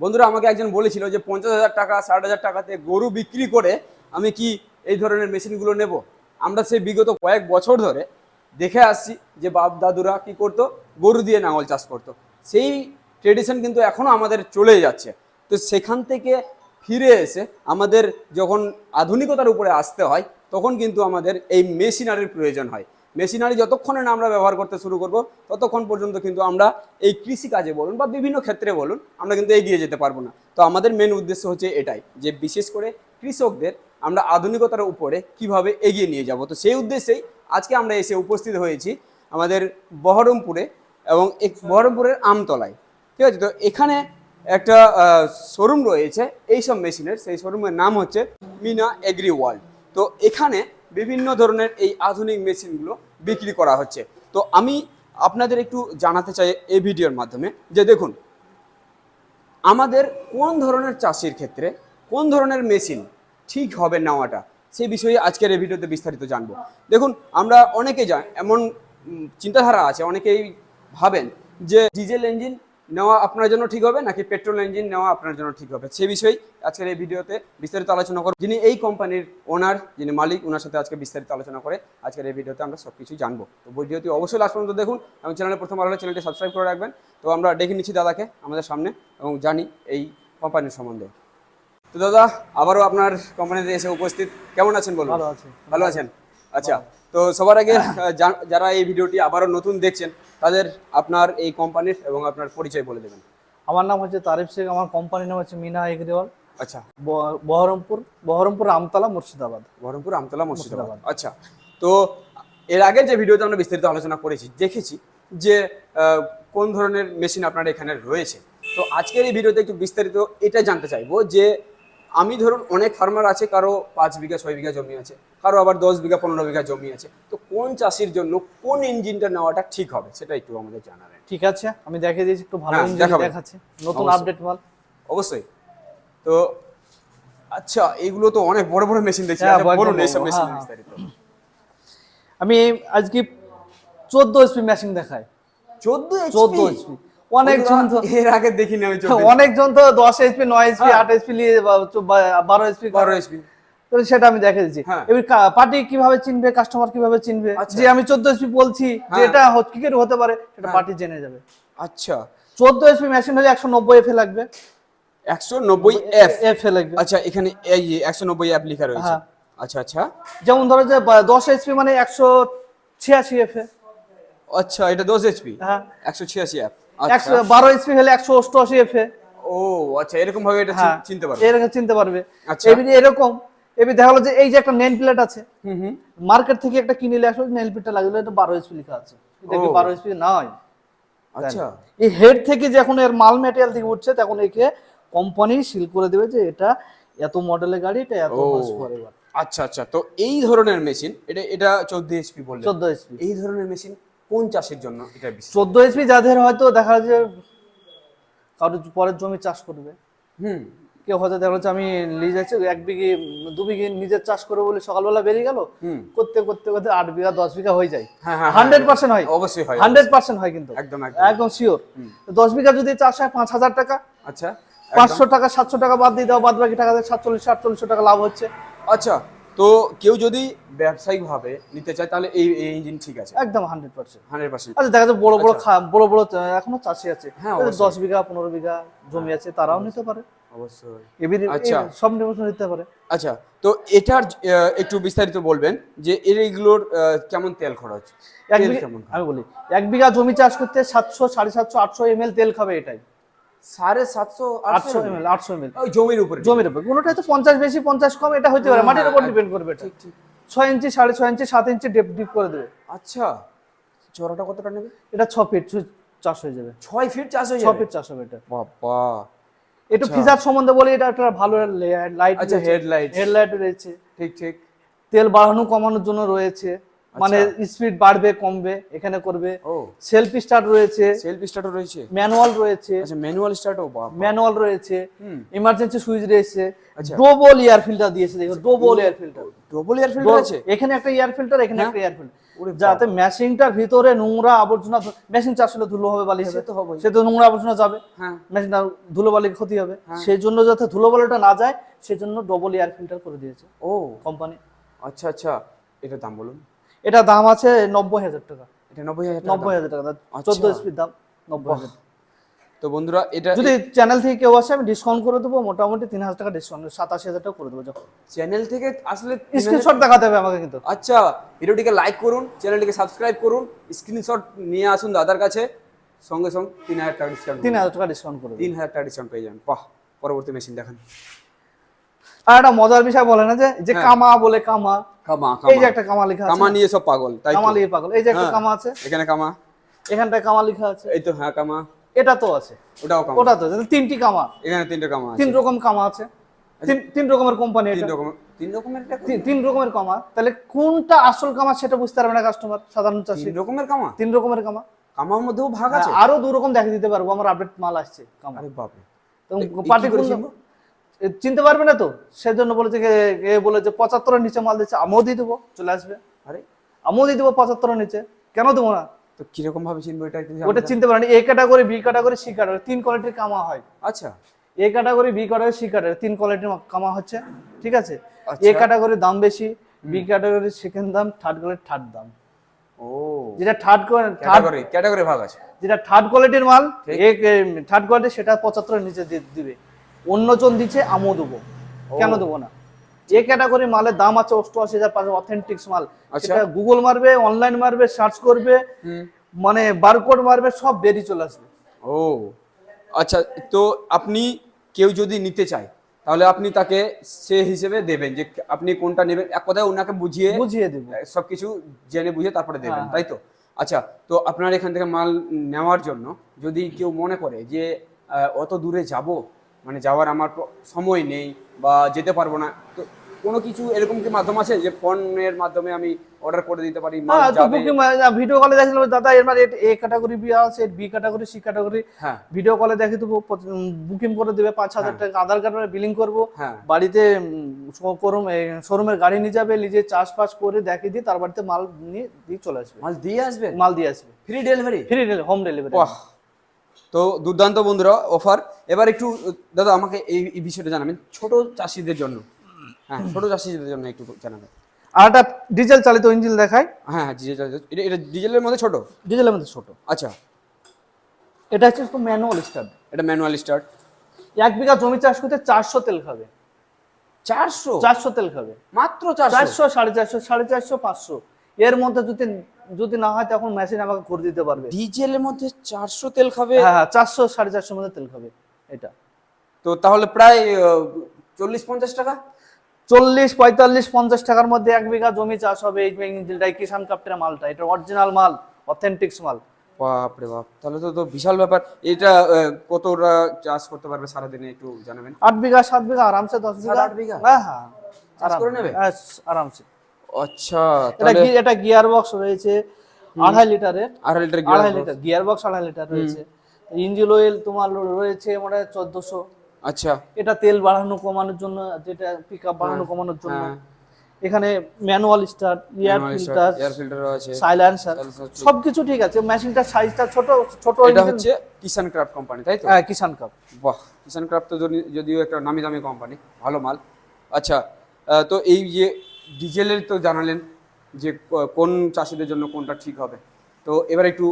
বন্ধুরা, আমাকে একজন বলেছিল যে পঞ্চাশ হাজার টাকা, ষাট হাজার টাকাতে গরু বিক্রি করে আমি কি এই ধরনের মেশিনগুলো নেব? আমরা সেই বিগত কয়েক বছর ধরে দেখে আসছি যে বাপ দাদুরা কি করতো? গরু দিয়ে নাঙল চাষ করতো। সেই ট্রেডিশন কিন্তু এখনও আমাদের চলে যাচ্ছে। তো সেখান থেকে ফিরে এসে আমাদের যখন আধুনিকতার উপরে আসতে হয়, তখন কিন্তু আমাদের এই মেশিনারির প্রয়োজন হয়। মেশিনারি যতক্ষণে না আমরা ব্যবহার করতে শুরু করব, ততক্ষণ পর্যন্ত কিন্তু আমরা এই কৃষিকাজে বলুন বা বিভিন্ন ক্ষেত্রে বলুন, আমরা কিন্তু এগিয়ে যেতে পারব না। তো আমাদের মেন উদ্দেশ্য হচ্ছে এটাই, যে বিশেষ করে কৃষকদের আমরা আধুনিকতার উপরে কীভাবে এগিয়ে নিয়ে যাব। তো সেই উদ্দেশ্যেই আজকে আমরা এসে উপস্থিত হয়েছি আমাদের বহরমপুরে এবং বহরমপুরের আমতলায়। ঠিক আছে? তো এখানে একটা শোরুম রয়েছে, এইসব মেশিনের, সেই শোরুমের নাম হচ্ছে মিনা এগ্রি ওয়ার্ল্ড। তো এখানে বিভিন্ন ধরনের এই আধুনিক মেশিনগুলো বিক্রি করা হচ্ছে। তো আমি আপনাদের একটু জানাতে চাই এই ভিডিওর মাধ্যমে যে দেখুন, আমাদের কোন ধরনের চাষির ক্ষেত্রে কোন ধরনের মেশিন ঠিক হবে নেওয়াটা, সেই বিষয়ে আজকের এই ভিডিওতে বিস্তারিত জানব। দেখুন, আমরা অনেকে যা এমন চিন্তাধারা আছে, অনেকেই ভাবেন যে ডিজেল ইঞ্জিন নেওয়া আপনার জন্য ঠিক হবে নাকি পেট্রোল ইঞ্জিন নেওয়া আপনার জন্য ঠিক হবে? সে বিষয়ে আজকের এই ভিডিওতে বিস্তারিত আলোচনা করব। যিনি এই কোম্পানির ওনার যিনি মালিক ওনার সাথে আজকে বিস্তারিত আলোচনা করে আজকের এই ভিডিওতে আমরা সব কিছু জানব। তো ভিডিওটি অবশ্যই লাস্ট পর্যন্ত দেখুন এবং চ্যানেলে প্রথম ভালো চ্যানেলটি সাবস্ক্রাইব করে রাখবেন। তো আমরা ডেকে নিচ্ছি দাদাকে আমাদের সামনে এবং জানি এই কোম্পানির সম্বন্ধে। তো দাদা আবারও আপনার কোম্পানিতে এসে উপস্থিত। কেমন আছেন বলুন? ভালো আছি। ভালো আছেন? আচ্ছা তো সবার আগে যারা এই ভিডিওটি আবারও নতুন দেখছেন তাদের আপনার এই কোম্পানির এবং আপনার পরিচয় বলে দেবেন। আমার নাম হচ্ছে তারিফ শেখ আমার কোম্পানির নাম হচ্ছে মিনা এগ্রিওয়াল। আচ্ছা। বহরমপুর বহরমপুর আমতলা মুর্শিদাবাদ। বহরমপুর আমতলা মুর্শিদাবাদ। আচ্ছা। তো এর আগে যে ভিডিওতে আমরা বিস্তারিত আলোচনা করেছি দেখেছি যে কোন ধরনের মেশিন আপনার এখানে রয়েছে। তো আজকের এই ভিডিওতে একটু বিস্তারিত এটা জানতে চাইব যে আমি ধরুন অনেক ফার্মার আছে কারও পাঁচ বিঘা ছয় বিঘা জমি আছে কারও আবার দশ বিঘা পনেরো বিঘা জমি আছে। তো কোন চাষির জন্য কোন ইঞ্জিনটা নেওয়াটা ঠিক হবে সেটা একটু আমাদের জানাবেন। ঠিক আছে আমি দেখে দিয়েছি একটু ভালো হ্যাঁ, ইঞ্জিন। দেখাচ্ছি। নতুন আপডেট মাল অবশ্যই। তো আচ্ছা এগুলো তো অনেক বড় বড় মেশিন দেখছি। হ্যাঁ, আচ্ছা, বলুন এইসব মেশিন হ্যাঁ। বিস্তারিত। আমি আজকে চোদ্দ এসপি মেশিন দেখাই। চোদ্দ চোদ্দ এসপি অনেক জন তো এর আগে দেখিনি আমি চোদ্দ অনেক জন তো দশ এসপি নয় এসপি হ্যাঁ। আট বা- বারো এসপি বারো এসপি তো সেটা আমি দেখে দিচ্ছি। হ্যাঁ। এবার পার্টি কীভাবে চিনবে কাস্টমার কীভাবে চিনবে? আচ্ছা। যে আমি চোদ্দ এসপি বলছি যে হ্যাঁ। এটা হ- কি হতে পারে সেটা হ্যাঁ। পার্টি জেনে যাবে। আচ্ছা। চোদ্দ এসপি মেশিন হলে একশো নব্বই এফ লাগবে। একশো নব্বই এফ এফ লাগবে। আচ্ছা এখানে এই একশো নব্বই অ্যাপ লেখা রয়েছে। হ্যাঁ। আচ্ছা আচ্ছা। যেমন ধরো যে দশ এইচপি মানে একশো ছিয়াশি এফ আচ্ছা এটা দশ এইচপি হ্যাঁ। একশো ছিয়াশি একশো বারো এইচপি হলে একশো অষ্টআশি এফ ও আচ্ছা এরকম ভাবে এটা হ্যাঁ চিনতে পারব। এরকম চিনতে পারবে। আচ্ছা। এরকম এবার দেখা গেলো যে এই যে একটা নেন প্লেট আছে হুম হুম। মার্কেট থেকে একটা কিনে নিলে আসলে নেল প্লেটটা এটা বারো এইচপি লেখা আছে। এটা কি। বারো এইচপি নয় আচ্ছা। এই হেড থেকে যখন এর মাল ম্যাটেরিয়াল থেকে উঠছে তখন একে কোম্পানি সিল করে দেবে যে এটা এত মডেলের গাড়ি এটা এত। হর্স পাওয়ার আচ্ছা আচ্ছা। তো এই ধরনের মেশিন এটা এটা চোদ্দ এইচপি বললেন। চোদ্দ এইচপি এই ধরনের মেশিন কোন চাষের জন্য এটা চোদ্দ এইচপি যাদের হয়তো দেখা যাচ্ছে কারও পরের জমি চাষ করবে। হুম। কেউ হয়তো দেখা যাচ্ছে আমি লিজ আছে এক বিঘে দু বিঘে নিজের চাষ করে বলে সকালবেলা বেরিয়ে গেল করতে করতে করতে আট বিঘা দশ বিঘা হয়ে যায়। হ্যাঁ হ্যাঁ হান্ড্রেড পার্সেন্ট হয় অবশ্যই হয় হান্ড্রেড পার্সেন্ট হয় কিন্তু। একদম একদম। একদম শিওর দশ বিঘা যদি চাষ হয় পাঁচ হাজার টাকা। আচ্ছা পাঁচশো টাকা সাতশো টাকা বাদ দিয়ে দাও বাদ বাকি টাকা সাতচল্লিশ আটচল্লিশশো টাকা লাভ হচ্ছে। আচ্ছা তো কেউ যদি ব্যবসায়িক ভাবে নিতে চায় তাহলে এই এই ইঞ্জিন ঠিক আছে। একদম হান্ড্রেড পার্সেন্ট হান্ড্রেড পার্সেন্ট আচ্ছা দেখা যাচ্ছে বড় বড় বড় বড় এখনও চাষি আছে। হ্যাঁ, দশ বিঘা পনেরো বিঘা জমি আছে তারাও নিতে পারে। অবশ্যই। আচ্ছা। সব নির্বাচন নিতে পারে। আচ্ছা তো এটার একটু বিস্তারিত বলবেন যে এর এইগুলোর কেমন তেল খরচ? এক বিঘা কেমন আমি বলি এক বিঘা জমি চাষ করতে সাতশো সাড়ে সাতশো আটশো এম তেল খাবে এটাই। সাড়ে সাতশো আটশো আটশো ওই জমির উপরে জমির উপর। কোনোটাই তো পঞ্চাশ বেশি পঞ্চাশ কম এটা হতে পারে। মাটির উপর ডিপেন্ড করবে ঠিক ঠিক। ছয় ইঞ্চি সাড়ে ছয় ইঞ্চি সাত ইঞ্চি ডিপ ডিপ করে দেবে। আচ্ছা চড়াটা কতটা নেবে? এটা ছ ফিট চাষ হয়ে যাবে। ছয় ফিট চাষ হয়ে ছ ফিট চাষ হবে এটা। বাবা। একটু আচ্ছা। ফিচার সম্বন্ধে বলি এটা একটা ভালো লাইট আচ্ছা, headlight। হেডলাইট রয়েছে। ঠিক ঠিক। তেল বাড়ানো কমানোর জন্য রয়েছে। মানে স্পিড বাড়বে কমবে এখানে করবে। ও। সেলফ স্টার্ট রয়েছে। সেলফ স্টার্টও রয়েছে? ম্যানুয়াল রয়েছে। আচ্ছা ম্যানুয়াল স্টার্টও বাপ ম্যানুয়াল রয়েছে। ইমার্জেন্সি সুইচ রয়েছে। আচ্ছা। ডবল এয়ার ফিল্টার দিয়েছে দেখো double air filter double air filter আছে? এখানে একটা এয়ার ফিল্টার এখানে হ্যাঁ? একটা এয়ার ফিল্টার যাতে মেশিনটার ভিতরে নোংরা আবর্জনা মেশিন চাষ হলে ধুলো হবে বালি হবে সে তো নোংরা আবর্জনা যাবে। হ্যাঁ। মেশিনটা ধুলো বালির ক্ষতি হবে। হ্যাঁ। সেই জন্য যাতে ধুলো বালিটা না যায় সেই জন্য ডবল এয়ার ফিল্টার করে দিয়েছে ও। কোম্পানি আচ্ছা আচ্ছা। এটা দাম বলুন। এটা দাম আছে নব্বই হাজার টাকা। এটা নব্বই হাজার নব্বই হাজার টাকা আচ্ছা। চোদ্দ স্পিড দাম নব্বই হাজার তো বন্ধুরা এটা যদি চ্যানেল থেকে কেউ আসে আমি ডিসকাউন্ট করে দেবো মোটামুটি তিন হাজার টাকা ডিসকাউন্ট সাতাশি হাজার টাকা করে দেবো যখন। চ্যানেল থেকে আসলে স্ক্রিনশট দেখাতে হবে আমাকে কিন্তু। আচ্ছা ভিডিওটিকে লাইক করুন চ্যানেলটিকে সাবস্ক্রাইব করুন স্ক্রিনশট নিয়ে আসুন দাদার কাছে সঙ্গে সঙ্গে তিন হাজার টাকা ডিসকাউন্ট তিন হাজার টাকা ডিসকাউন্ট করে তিন হাজার টাকা ডিসকাউন্ট পেয়ে যাবেন। বাহ পরবর্তী মেশিন দেখান। আর একটা মজার বিষয় বলে না যে যে হ্যাঁ। কামা বলে কামা কামা এই যে একটা কামা লেখা আছে। কামা নিয়ে সব পাগল তাই কামা লিয়ে পাগল। এই যে একটা। কামা আছে। এখানে কামা। এখানটায় কামা লেখা আছে। এই তো হ্যাঁ কামা। এটা তো আছে। ওটাও কামা। ওটা তো তিনটি কামা। এখানে তিনটে কামা আছে। তিন রকম কামা আছে। তিন তিন রকমের কোম্পানি তিন রকমের তিন রকমের তিন- তিন রকমের কামা। তাহলে কোনটা আসল কামা সেটা বুঝতে পারবে না কাস্টমার সাধারণ চাষি। তিন রকমের কামা? তিন রকমের কামা। কামার মধ্যেও ভাগ আছে? হ্যাঁ, আরও দু রকম দেখে দিতে পারব। আমার আপডেট মাল আসছে কামা। আরে তো পার্টি? চিনতে পারবে না তো? সেজন্য বলেছে এ বলে যে পঁচাত্তরের নিচে মাল দিচ্ছে আমিও দিয়ে দেবো চলে আসবে। আরে। আমিও দিয়ে দেবো পঁচাত্তরের নিচে। কেন দেবো না? তো কীরকম ভাবে চিনবো এটা ওটা চিনতে পারেন। A category B category C category তিন কোয়ালিটির কামা হয়। আচ্ছা। A category B category C category তিন কোয়ালিটির কামা হচ্ছে। ঠিক আছে? আচ্ছা। এ ক্যাটাগরির দাম বেশি বি ক্যাটাগরির সেকেন্ড দাম থার্ড কোয়ালিটির থার্ড দাম। ও। যেটা থার্ড থার্ড ক্যাটাগরি ক্যাটাগরি ভাগ আছে। যেটা থার্ড কোয়ালিটির মাল এ থার্ড কোয়ালিটি সেটা পঁচাত্তরের নিচে দিবে। অন্যজন দিচ্ছে আমিও দেবো। কেন দেবো না? এ ক্যাটাগরি মালের দাম আছে অষ্টআশি হাজার পাঁচশো অথেন্টিক্স মাল। আচ্ছা। সেটা গুগল মারবে অনলাইন মারবে সার্চ করবে মানে বারকোড মারবে সব বেরিয়ে চলে আসবে। ও। আচ্ছা তো আপনি কেউ যদি নিতে চায় তাহলে আপনি তাকে সে হিসেবে দেবেন যে আপনি কোনটা নেবেন। এক কথায় ওনাকে বুঝিয়ে বুঝিয়ে দেবো। সবকিছু জেনে বুঝে তারপরে দেবেন হ্যাঁ। তাই তো? আচ্ছা তো আপনার এখান থেকে মাল নেওয়ার জন্য যদি কেউ মনে করে যে অত দূরে যাব মানে যাওয়ার আমার সময় নেই বা যেতে পারব না। তো কোনো কিছু এরকম কি মাধ্যম আছে যে ফোনের মাধ্যমে আমি অর্ডার করে দিতে পারি? হ্যাঁ তো ভিডিও কলে দেখলাম দাদা এর মানে এ ক্যাটাগরি বি আছে বি ক্যাটাগরি সি ক্যাটাগরি হ্যাঁ। ভিডিও কলে দেখে দেবো বুকিং করে দেবে পাঁচ হাজার টাকা আধার কার্ড বিলিং করব। হ্যাঁ। বাড়িতে শোরুমের গাড়ি নিয়ে যাবে নিজে চাষবাস করে দেখে দিয়ে তার বাড়িতে মাল নিয়ে দিয়ে চলে আসবে। মাল দিয়ে আসবে? মাল দিয়ে আসবে। Free delivery free home delivery তো দুর্দান্ত বন্ধুরা অফার এবার একটু দাদা আমাকে এই বিষয়টা জানাবেন। ছোট চাষিদের জন্য। হ্যাঁ ছোট চাষিদের জন্য একটু জানাবেন। আর একটা ডিজেল চালিত ইঞ্জিন দেখায় হ্যাঁ হ্যাঁ ডিজেল এটা এটা ডিজেলের মধ্যে ছোট? ডিজেলের মধ্যে ছোট। আচ্ছা। এটা হচ্ছে তো ম্যানুয়াল স্টার্ট এটা ম্যানুয়াল স্টার্ট এক বিঘা জমি চাষ করতে চারশো তেল খাবে। চারশো? চারশো তেল খাবে। মাত্র চারশো সাড়ে চারশো সাড়ে চারশো পাঁচশো। এর মধ্যে যদি যদি না হয় তখন মেশিন আমাকে করে দিতে পারবে। ডিজেলের মধ্যে চারশো তেল খাবে? হ্যাঁ হ্যাঁ চারশো সাড়ে চারশোর মধ্যে তেল খাবে এটা। তো তাহলে প্রায় চল্লিশ পঞ্চাশ টাকা? চল্লিশ পঁয়তাল্লিশ পঞ্চাশ টাকার মধ্যে এক বিঘা জমি চাষ হবে এই ইঞ্জিনটা কিষান কাপ্টের মালটা। এটা অরিজিনাল মাল অথেন্টিক্স মাল। বাপরে বাপ তাহলে তো বিশাল ব্যাপার। এটা কতটা চাষ করতে পারবে সারাদিনে একটু জানাবেন? আট বিঘা সাত বিঘা আরামসে দশ বিঘা। আট বিঘা? হ্যাঁ হ্যাঁ। চাষ করে নেবে? হ্যাঁ, আরামসে। আচ্ছা এটা এটা গিয়ার বক্স রয়েছে আড়াই লিটারের। আড়াই লিটার আড়াই লিটার গিয়ার বক্স আড়াই লিটার রয়েছে। ইঞ্জিন অয়েল তোমার রয়েছে মানে চোদ্দশো। আচ্ছা। এটা তেল বাড়ানো কমানোর জন্য যেটা পিক আপ বাড়ানো কমানোর জন্য। হ্যাঁ। এখানে manual start air filter air ফিল্টারও আছে সাইলেন্সার সবকিছু ঠিক আছে। মেশিনটার সাইজটা ছোট ছোট এটা হচ্ছে কিষান ক্রাফট কোম্পানি তাই তো? হ্যাঁ কিষান কাপ বাহ কিষান ক্রাফট তো যদিও একটা নামি দামি কোম্পানি ভালো মাল। আচ্ছা তো এই যে ডিজেলের তো জানালেন যে কোন চাষিদের জন্য কোনটা ঠিক হবে। তো এবার একটু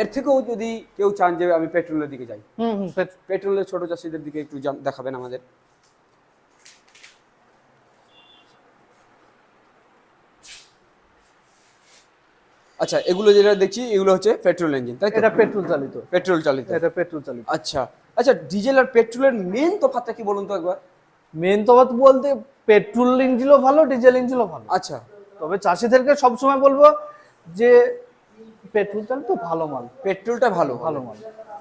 এর থেকেও যদি কেউ চান যে আমি পেট্রোলের দিকে যাই। পেট্রোলের ছোট চাষিদের দিকে একটু দেখাবেন আমাদের। আচ্ছা এগুলো যেটা দেখছি এগুলো হচ্ছে পেট্রোল ইঞ্জিন তাই এটা পেট্রোল চালিত। পেট্রোল চালিত। এটা পেট্রোল চালিত। আচ্ছা আচ্ছা ডিজেল আর পেট্রোলের মেন তফাৎটা কি বলুন তো একবার? মেন তফাৎ বলতে পেট্রোল ইঞ্জিনও ভালো ডিজেল ইঞ্জিনও ভালো। আচ্ছা। তবে চাষিদেরকে সবসময় বলব যে পেট্রোল তো ভালো মাল। পেট্রোলটা ভালো ভালো মাল।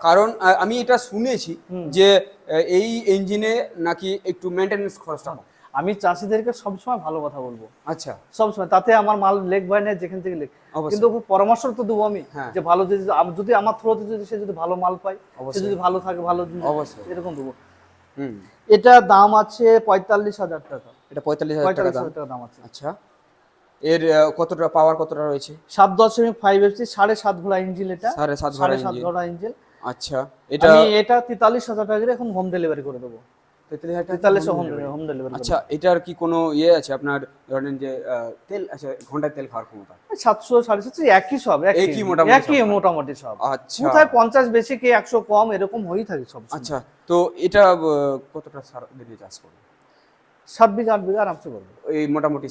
কারণ আমি এটা শুনেছি যে এই ইঞ্জিনে নাকি একটু মেনটেনেন্স খরচটা। আমি চাষিদেরকে সবসময় ভালো কথা বলব। আচ্ছা। সবসময় তাতে আমার মাল লেখ ভাই নেই যেখান থেকে লেখ অবশ্যই। কিন্তু পরামর্শ তো দেবো আমি হ্যাঁ। যে ভালো যদি যদি আমার থ্রোতে যদি সে যদি ভালো মাল পায় সে যদি ভালো থাকে ভালো অবশ্যই। এরকম দেবো। এটা দাম আছে পঁয়তাল্লিশ হাজার টাকা। এটা পঁয়তাল্লিশ হাজার টাকা দাম? আছে। আচ্ছা। এর কতটা পাওয়ার কতটা রয়েছে? সাত দশমিক ফাইভ এফ সি সাড়ে সাত ঘোড়া ইঞ্জিল এটা। সাড়ে সাত ঘোড়া ইঞ্জিন আচ্ছা এটা আমি এটা তেতাল্লিশ হাজার টাকা এখন হোম ডেলিভারি করে দেবো। তেতাল্লিশ হোম ডেলিভারি আচ্ছা এটার কি কোনো ইয়ে আছে? আপনার ধরেন যে তেল আচ্ছা ঘন্টায় তেল খাওয়ার ক্ষমতা? সাতশো সাড়ে সাতশো একই সব একই। মোটামুটি একই। মোটামুটি সব। আচ্ছা। কোথায় পঞ্চাশ বেশি কে একশো কম এরকম হয়েই থাকে সব আচ্ছা তো এটা কতটা সার দিনে চাষ করবে সাত বিঘা আট বিঘা আরামসে করবে এই মোটামুটি।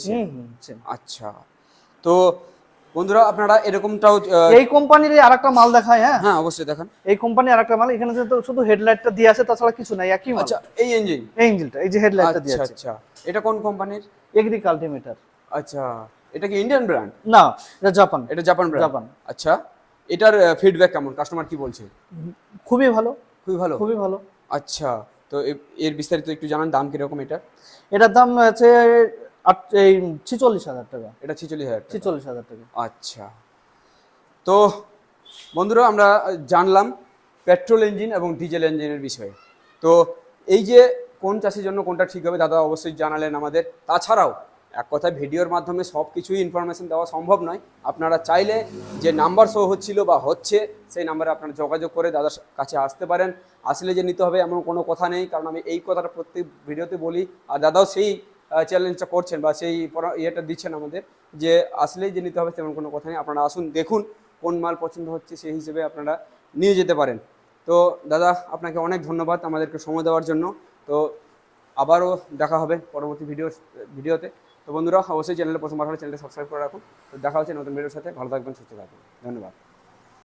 আচ্ছা তো বন্ধুরা আপনারা এরকমটাও এই কোম্পানির আর একটা মাল দেখায় হ্যাঁ? হ্যাঁ অবশ্যই দেখান। এই কোম্পানি আর একটা মাল এখানে তো শুধু হেডলাইটটা দিয়ে আছে তাছাড়া কিছু নাই একই মাল। আচ্ছা এই ইঞ্জিন এই ইঞ্জিনটা এই যে হেডলাইটটা দিয়ে আচ্ছা আছে আচ্ছা এটা কোন কোম্পানির? এগ্রিকালটিমিটার আচ্ছা এটা কি ইন্ডিয়ান ব্র্যান্ড না এটা জাপান এটা জাপান ব্র্যান্ড জাপান। আচ্ছা এটার ফিডব্যাক কেমন? কাস্টমার কি বলছে? খুবই ভালো। খুবই ভালো? খুবই ভালো। আচ্ছা তো এর বিস্তারিত একটু জানান দাম কীরকম এটা এটার দাম আছে আট- এই ছিচল্লিশ হাজার টাকা। এটা ছিচল্লিশ হাজার। ছিচল্লিশ হাজার টাকা। আচ্ছা। তো বন্ধুরা আমরা জানলাম পেট্রোল ইঞ্জিন এবং ডিজেল ইঞ্জিনের বিষয়ে। তো এই যে কোন চাষির জন্য কোনটা ঠিক হবে দাদা অবশ্যই জানালেন আমাদের। তাছাড়াও এক কথায় ভিডিওর মাধ্যমে সব কিছুই ইনফরমেশন দেওয়া সম্ভব নয়। আপনারা চাইলে যে নাম্বার শো হচ্ছিল বা হচ্ছে সেই নাম্বারে আপনারা যোগাযোগ করে দাদার কাছে আসতে পারেন। আসলে যে নিতে হবে এমন কোনো কথা নেই কারণ আমি এই কথাটা প্রত্যেক ভিডিওতে বলি। আর দাদাও সেই চ্যালেঞ্জটা করছেন বা সেই ইয়েটা দিচ্ছেন আমাদের যে আসলেই যে নিতে হবে তেমন কোনো কথা নেই। আপনারা আসুন, দেখুন কোন মাল পছন্দ হচ্ছে সেই হিসেবে আপনারা নিয়ে যেতে পারেন। তো দাদা, আপনাকে অনেক ধন্যবাদ আমাদেরকে সময় দেওয়ার জন্য। তো আবারও দেখা হবে পরবর্তী ভিডিও, ভিডিওতে। তো বন্ধুরা, অবশ্যই চ্যানেলে প্রথমবার হলে চ্যানেলটা সাবস্ক্রাইব করে রাখুন। তো দেখা হচ্ছে নতুন ভিডিওর সাথে। ভালো থাকবেন, সুস্থ থাকবেন। ধন্যবাদ।